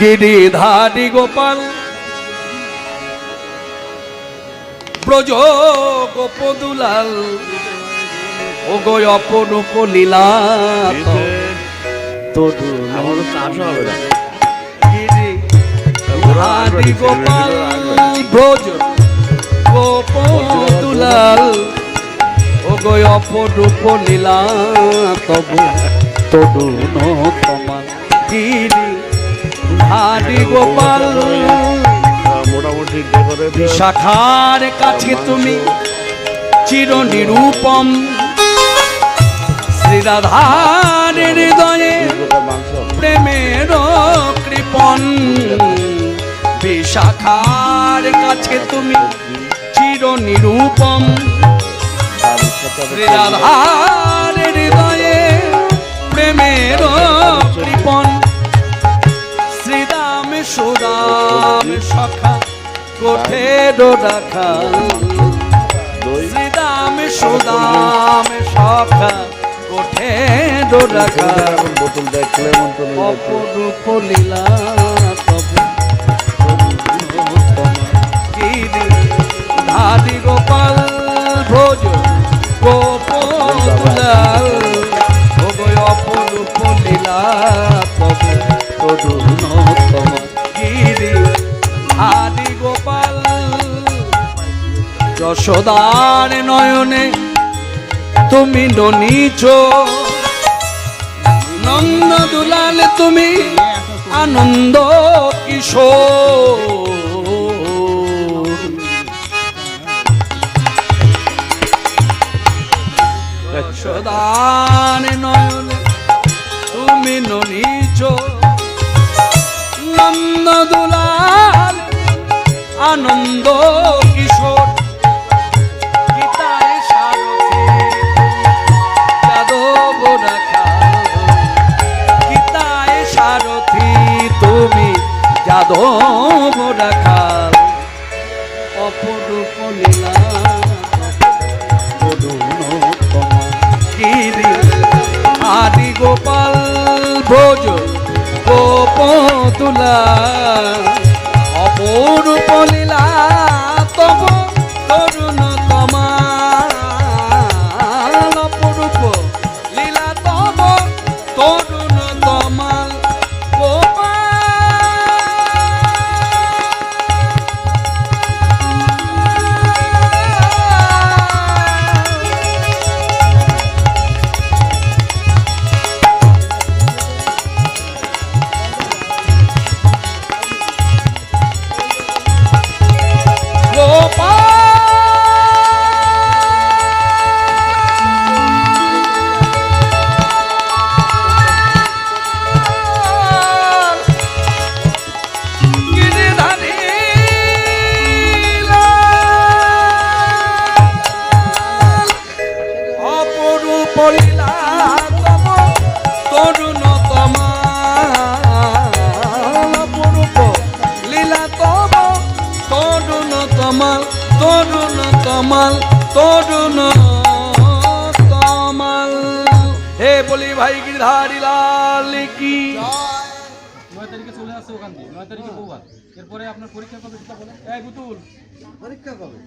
গিরিধারী গোপাল। ব্রজ গোপদুলাল ও গো অপরূপ লীলা গিরিধারী গোপাল ব্রজ গোপদুলাল ও গো অপরূপ লীলা তবু তরুণ কমাল গিরি হারি গোপাল। মোটামুটি ডেকোরেট শাখার কাছে তুমি চির নিরূপম শ্রীরাধার হৃদয়ে প্রেমের কৃপন বিশাখার কাছে তুমি চির নিরূপম শ্রীরাধার হৃদয়ে প্রেমের কৃপন সখা কোঠের রাখা দই? শ্রীরাম সুদাম সখা কোঠের রাখা বোতল দেখলে। অপরূপ লীলা ধারি গোপাল ভোজ গোপাল অপরূপ লীলা তবু। তরুণ যশোদার নয়নে তুমি ননিচ নন্দ দুলাল তুমি আনন্দ কিশোর। যশোদার নয়নে তুমি ননিচ নন্দ দুলাল আনন্দ যাদব রাখাল অপরূপ লীলা আদি গোপাল ভোজ গোপ তুলা অপরূপ লীলা তব তরুণ তমাল অপরূপ লীলা তব তরুণ তমাল তরুণ তমাল তরুণ তমাল হে বলি ভাই গিরধারী লাল কি? নয় তারিখে চলে আসছে ওখান থেকে নয় তারিখে বৌভাত। এরপরে আপনার পরীক্ষা কবে সেটা বলেন। এই বুতুল পরীক্ষা কবে?